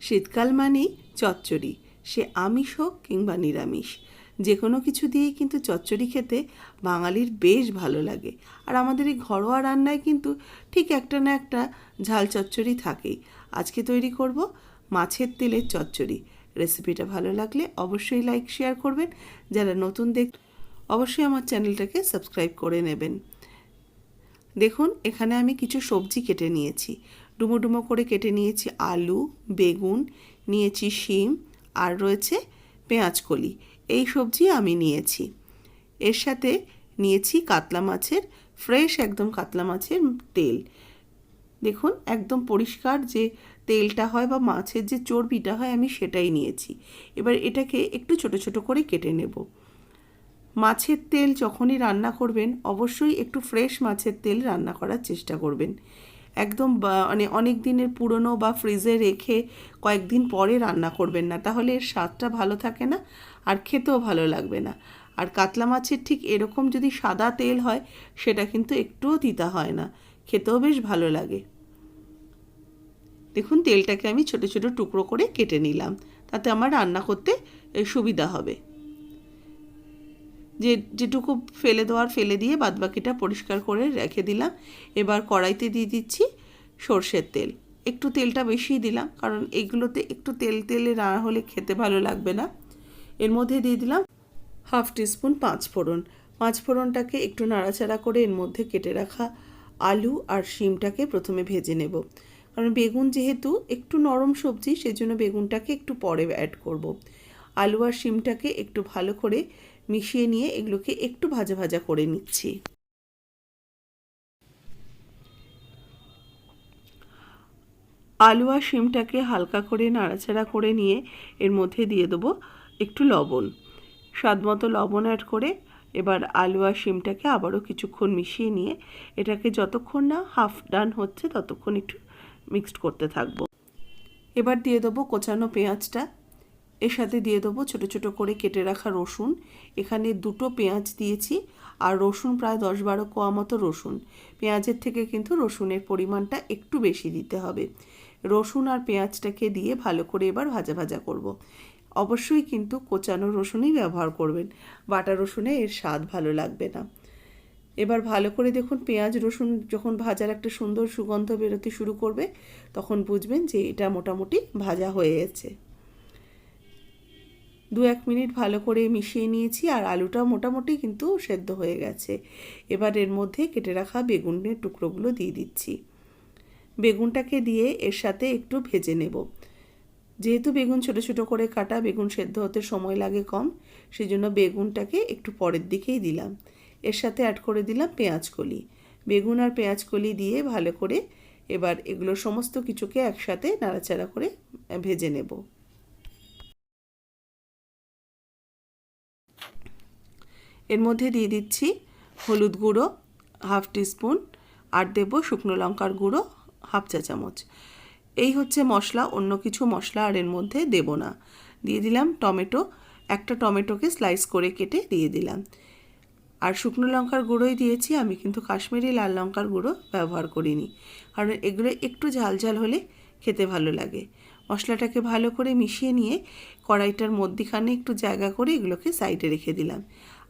শীতকাল মানেই চচ্চড়ি। সে আমিষ হোক কিংবা নিরামিষ। যে কোনো কিছু দিয়েই কিন্তু চচ্চড়ি খেতে বাঙালির বেশ ভালো লাগে। আর আমাদের এই ঘরোয়া রান্নায় কিন্তু ঠিক একটা না একটা ঝাল চচ্চড়ি থাকেই। আজকে তৈরি করব মাছের তেলের চচ্চড়ি। রেসিপিটা ভালো লাগলে অবশ্যই লাইক, শেয়ার করবেন। যারা নতুন দেখ অবশ্যই আমার চ্যানেলটাকে সাবস্ক্রাইব করে নেবেন। দেখুন, এখানে আমি কিছু সবজি কেটে নিয়েছি। ডুমো ডুমো করে কেটে নিয়েছি আলু, বেগুন, নিয়েছি শিম আর রয়েছে পেঁয়াজকলি এই সবজি আমি নিয়েছি। এর সাথে নিয়েছি কাতলা মাছের, ফ্রেশ একদম কাতলা মাছের তেল। দেখুন, একদম পরিষ্কার যে তেলটা হয় বা মাছের যে চর্বিটা হয় আমি সেটাই নিয়েছি। এবার এটাকে একটু ছোট ছোট করে কেটে নেব। মাছের তেল যখনই রান্না করবেন, অবশ্যই একটু ফ্রেশ মাছের তেল রান্না করার চেষ্টা করবেন। একদম মানে অনেক দিনের পুরনো বা ফ্রিজে রেখে কয়েকদিন পরে রান্না করবেন না। তাহলে এর স্বাদটা ভালো থাকে না আর খেতেও ভালো লাগবে না। আর কাতলা মাছের ঠিক এরকম যদি সাদা তেল হয়, সেটা কিন্তু একটুও দিতে হয় না। খেতেও বেশ ভালো লাগে। দেখুন, তেলটাকে আমি ছোট ছোট টুকরো করে কেটে নিলাম। তাতে আমার রান্না করতে সুবিধা হবে। যে যেটুকু ফেলে দেওয়ার ফেলে দিয়ে বাদবাকিটা পরিষ্কার করে রেখে দিলাম। এবার কড়াইতে দিয়ে দিচ্ছি সর্ষের তেল। একটু তেলটা বেশি দিলাম, কারণ এগুলোতে একটু তেল তেলে রান্না হলে খেতে ভালো লাগবে না। এর মধ্যে দিয়ে দিলাম হাফ টিস্পুন পাঁচ ফোড়ন পাঁচ ফোড়নটাকে একটু নাড়াচাড়া করে এর মধ্যে কেটে রাখা আলু আর শিমটাকে প্রথমে ভেজে নেব। কারণ বেগুন যেহেতু একটু নরম সবজি, সেজন্য বেগুনটাকে একটু পরে অ্যাড করব। আলু আর শিমটাকে একটু ভালো করে মিশিয়ে নিয়ে এগুলোকে একটু ভাজা ভাজা করে নিচ্ছি। আলু আর শিমটাকে হালকা করে নাড়াচাড়া করে নিয়ে এর মধ্যে দিয়ে দেবো একটু লবণ। স্বাদ মতো লবণ অ্যাড করে এবার আলু আর শিমটাকে আবারও কিছুক্ষণ মিশিয়ে নিয়ে এটাকে যতক্ষণ না হাফ ডান হচ্ছে ততক্ষণ একটু মিক্সড করতে থাকব। এবার দিয়ে দেবো কোচানো পেঁয়াজটা। এর সাথে দিয়ে দেবো ছোটো ছোটো করে কেটে রাখা রসুন। এখানে দুটো পেঁয়াজ দিয়েছি আর রসুন প্রায় দশ বারো কোয়া মতো রসুন। পেঁয়াজের থেকে কিন্তু রসুনের পরিমাণটা একটু বেশি দিতে হবে। রসুন আর পেঁয়াজটাকে দিয়ে ভালো করে এবার ভাজা ভাজা করব। অবশ্যই কিন্তু কোচানো রসুনই ব্যবহার করবেন। বাটা রসুনে এর স্বাদ ভালো লাগবে না। এবার ভালো করে দেখুন পেঁয়াজ রসুন যখন ভাজার একটা সুন্দর সুগন্ধ বেরোতে শুরু করবে, তখন বুঝবেন যে এটা মোটামুটি ভাজা হয়ে গেছে। দু এক মিনিট ভালো করে মিশিয়ে নিয়েছি আর আলুটা মোটামুটি কিন্তু সেদ্ধ হয়ে গেছে। এবার এর মধ্যে কেটে রাখা বেগুনের টুকরোগুলো দিয়ে দিচ্ছি। বেগুনটাকে দিয়ে এর সাথে একটু ভেজে নেব। যেহেতু বেগুন ছোট ছোট করে কাটা, বেগুন সেদ্ধ হতে সময় লাগে কম সেই জন্য বেগুনটাকে একটু পরের দিকেই দিলাম। এর সাথে অ্যাড করে দিলাম পেঁয়াজ কলি। বেগুন আর পেঁয়াজ কলি দিয়ে ভালো করে এবার এগুলো সমস্ত কিছুকে একসাথে নাড়াচাড়া করে ভেজে নেব। এর মধ্যে দিয়ে দিচ্ছি হলুদ গুঁড়ো, হাফ টিস্পুন, আর দেবো শুকনো লঙ্কার গুঁড়ো, হাফ চা চামচ। এই হচ্ছে মশলা, অন্য কিছু মশলা আর এর মধ্যে দেব না। দিয়ে দিলাম টমেটো, একটা টমেটোকে স্লাইস করে কেটে দিয়ে দিলাম। আর শুকনো লঙ্কার গুঁড়োই দিয়েছি, আমি কিন্তু কাশ্মীরি লাল লঙ্কার গুঁড়ো ব্যবহার করিনি। কারণ এগুলো একটু ঝাল ঝাল হলে খেতে ভালো লাগে। মশলাটাকে ভালো করে মিশিয়ে নিয়ে কড়াইটার মধ্যিখানে একটু জায়গা করে এগুলোকে সাইডে রেখে দিলাম।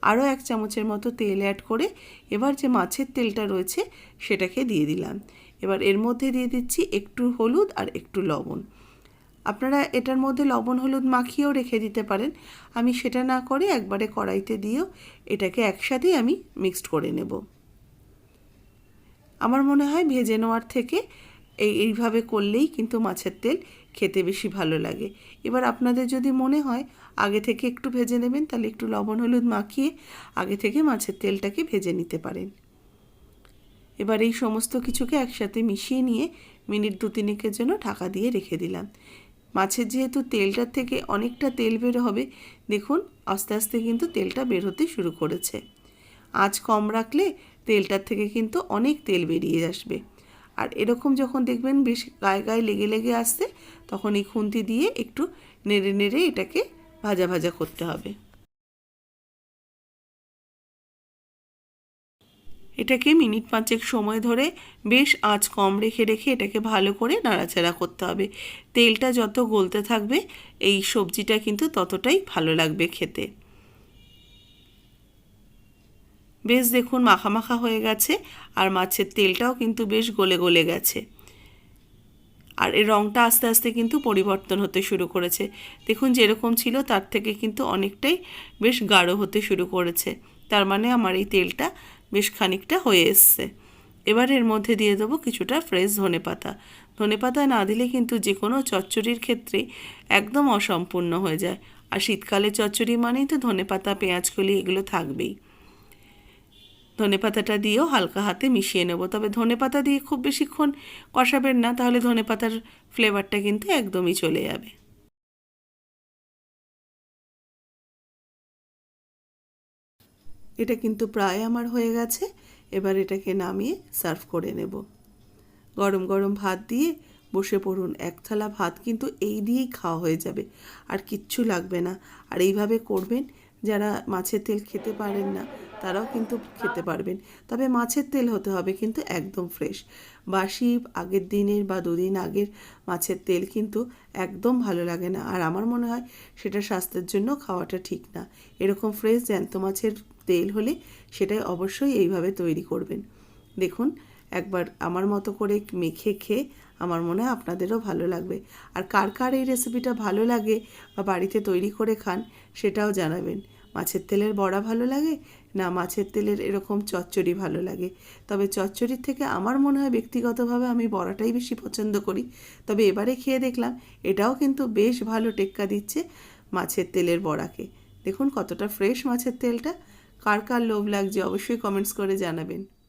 আরও এক চামচের মতো তেল অ্যাড করে এবার যে মাছের তেলটা রয়েছে সেটাকে দিয়ে দিলাম। এবার এর মধ্যে দিয়ে দিচ্ছি একটু হলুদ আর একটু লবণ। আপনারা এটার মধ্যে লবণ হলুদ মাখিয়েও রেখে দিতে পারেন। আমি সেটা না করে একবারে কড়াইতে দিয়েও এটাকে একসাথেই আমি মিক্সড করে নেব। আমার মনে হয় ভেজে নেওয়ার থেকে এই, এইভাবে করলেই কিন্তু মাছের তেল খেতে বেশি ভালো লাগে। এবার আপনাদের যদি মনে হয়, আগে থেকে একটু ভেজে নেবেন, তাহলে একটু লবণ, হলুদ মাখিয়ে আগে থেকে মাছের তেলটাকে ভেজে নিতে পারেন। এবার এই সমস্ত কিছুকে একসাথে মিশিয়ে নিয়ে মিনিট দু তিনেকের জন্য ঢাকা দিয়ে রেখে দিলাম। মাছের যেহেতু তেলটার থেকে অনেকটা তেল বের হবে, দেখুন আস্তে আস্তে কিন্তু তেলটা বের হতে শুরু করেছে। আঁচ কম রাখলে তেলটার থেকে কিন্তু অনেক তেল বেরিয়ে আসবে। আর এরকম যখন দেখবেন বেশ গায়ে গায়ে লেগে লেগে আসছে, তখন এই খুন্তি দিয়ে একটু নেড়ে নেড়ে এটাকে ভাজা ভাজা করতে হবে। এটাকে মিনিট পাঁচেক সময় ধরে বেশ আঁচ কম রেখে রেখে এটাকে ভালো করে নাড়াচাড়া করতে হবে। তেলটা যত গলতে থাকবে, এই সবজিটা কিন্তু ততটাই ভালো লাগবে খেতে। বেশ দেখুন মাখা মাখা হয়ে গেছে আর মাছের তেলটাও কিন্তু বেশ গলে গলে গেছে। আর এর রঙটা আস্তে আস্তে কিন্তু পরিবর্তন হতে শুরু করেছে। দেখুন যেরকম ছিল তার থেকে কিন্তু অনেকটাই বেশ গাঢ় হতে শুরু করেছে। তার মানে আমার এই তেলটা বেশ খানিকটা হয়ে এসছে। এবার এর মধ্যে দিয়ে দেবো কিছুটা ফ্রেশ ধনে পাতা। ধনে পাতা না দিলে কিন্তু যে কোনো চচ্চড়ির ক্ষেত্রেই একদম অসম্পূর্ণ হয়ে যায়। আর শীতকালে চচ্চড়ি মানেই তো ধনে পাতা, পেঁয়াজ, কলি এগুলো থাকবেই। ধনে পাতাটা দিয়েও হালকা হাতে মিশিয়ে নেব। তবে ধনে পাতা দিয়ে খুব বেশিক্ষণ কষাবেন না, তাহলে ধনে পাতার ফ্লেভারটা কিন্তু একদমই চলে যাবে। এটা কিন্তু প্রায় আমার হয়ে গেছে, এবার এটাকে নামিয়ে সার্ভ করে নেব। গরম গরম ভাত দিয়ে বসে পড়ুন, এক থালা ভাত কিন্তু এই দিয়েই খাওয়া হয়ে যাবে, আর কিচ্ছু লাগবে না। আর এইভাবে করবেন, যারা মাছের তেল খেতে পারেন না তারাও কিন্তু খেতে পারবেন। তবে মাছের তেল হতে হবে কিন্তু একদম ফ্রেশ বাসি আগের দিনের বা দুদিন আগের মাছের তেল কিন্তু একদম ভালো লাগে না। আর আমার মনে হয় সেটা স্বাস্থ্যের জন্য খাওয়াটা ঠিক না। এরকম ফ্রেশ জ্যান্ত মাছের তেল হলে সেটাই অবশ্যই এইভাবে তৈরি করবেন। দেখুন, একবার আমার মতো করে মেখে খেয়ে আমার মনে হয় আপনাদেরও ভালো লাগবে। আর কার কার এই রেসিপিটা ভালো লাগে বা বাড়িতে তৈরি করে খান সেটাও জানাবেন। মাছের তেলের বড়া ভালো লাগে? না, মাছের তেলের এরকম চচ্চড়ি ভালো লাগে। তবে চচ্চড়ির থেকে আমার মনে হয় ব্যক্তিগতভাবে আমি বড়াটাই বেশি পছন্দ করি। তবে এবারে খেয়ে দেখলাম, এটাও কিন্তু বেশ ভালো টেক্কা দিচ্ছে মাছের তেলের বড়াকে। দেখুন কতটা ফ্রেশ মাছের তেলটা। কার কার লোভ লাগছে অবশ্যই কমেন্টস করে জানাবেন।